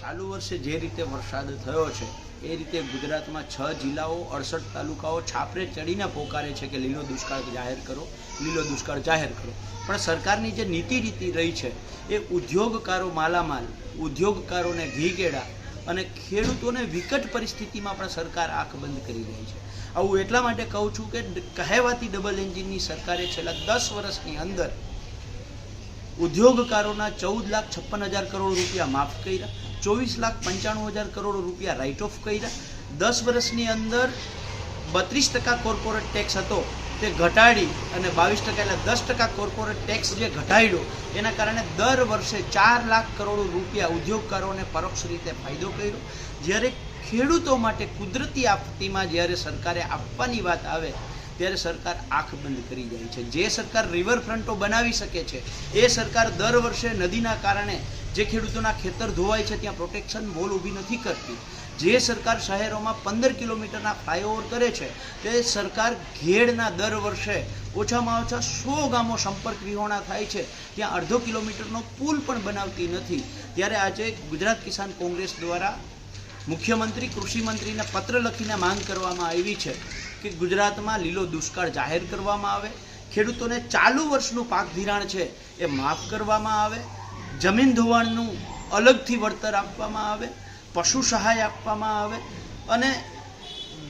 ચાલુ વર્ષે જે રીતે વરસાદ થયો છે, એ રીતે ગુજરાતમાં છ જિલ્લાઓ, અડસઠ તાલુકાઓ છાપરે ચડીને પોકારે છે કે લીલો દુષ્કાળ જાહેર કરો, લીલો દુષ્કાળ જાહેર કરો. પણ સરકારની જે નીતિ રીતિ રહી છે, એ ઉદ્યોગકારો માલામાલ, ઉદ્યોગકારોને ઘીગેડા અને ખેડૂતોને વિકટ પરિસ્થિતિમાં પણ સરકાર આંખ બંધ કરી રહી છે. આવું એટલા માટે કહું છું કે કહેવાતી ડબલ એન્જિનની સરકારે છેલ્લા દસ વર્ષની અંદર ઉદ્યોગકારોના ચૌદ લાખ છપ્પન હજાર કરોડ રૂપિયા માફ કર્યા, ચોવીસ લાખ પંચાણું હજાર કરોડ રૂપિયા રાઇટ ઓફ કર્યા. દસ વર્ષની અંદર બત્રીસ ટકા કોર્પોરેટ ટેક્સ હતો, તે ઘટાડી અને બાવીસ ટકા એટલે દસ ટકા કોર્પોરેટ ટેક્સ જે ઘટાડ્યો, એના કારણે દર વર્ષે ચાર લાખ કરોડ રૂપિયા ઉદ્યોગકારોને પરોક્ષ રીતે ફાયદો કર્યો. જ્યારે ખેડૂતો માટે કુદરતી આપત્તિમાં જ્યારે સરકારે આપવાની વાત આવે ત્યારે સરકાર આંખ બંધ કરી જાય છે. જે સરકાર રિવરફ્રન્ટો બનાવી શકે છે, એ સરકાર દર વર્ષે નદીના કારણે જે ખેડૂતોના ખેતર ધોવાય છે, ત્યાં પ્રોટેક્શન વોલ ઊભી નથી કરતી. જે સરકાર શહેરોમાં પંદર કિલોમીટરના ફ્લાયઓવર કરે છે, તે સરકાર ઘેડના દર વર્ષે ઓછામાં ઓછા સો ગામો સંપર્ક વિહોણા થાય છે. ત્યાં અડધો કિલોમીટરનો પુલ પણ બનાવતી નથી. ત્યારે આજે ગુજરાત કિસાન કોંગ્રેસ દ્વારા મુખ્યમંત્રી, કૃષિ મંત્રીને પત્ર લખીને માંગ કરવામાં આવી છે. કે ગુજરાતમાં લીલો દુષ્કાળ જાહેર કરવામાં આવે, ખેડૂતોને ચાલુ વર્ષનું પાક ધિરાણ છે એ માફ કરવામાં આવે, જમીન ધોવાણનું અલગથી વળતર આપવામાં આવે, પશુ સહાય આપવામાં આવે અને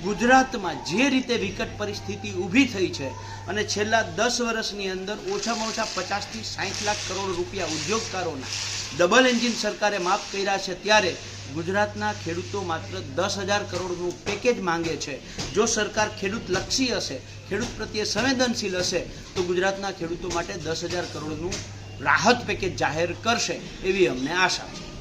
ગુજરાતમાં જે રીતે વિકટ પરિસ્થિતિ ઊભી થઈ છે અને છેલ્લા દસ વર્ષની અંદર ઓછામાં ઓછા પચાસથી સાઠ લાખ કરોડ રૂપિયા ઉદ્યોગકારોના ડબલ એન્જિન સરકારે માફ કર્યા છે ત્યારે ગુજરાતના ખેડૂતો માત્ર દસ હજાર કરોડનું પેકેજ માંગે છે. જો સરકાર ખેડૂત લક્ષી હશે, ખેડૂત પ્રત્યે સંવેદનશીલ હશે, તો ગુજરાતના ખેડૂતો માટે દસ હજાર કરોડનું રાહત પેકેજ જાહેર કરશે એવી અમને આશા છે.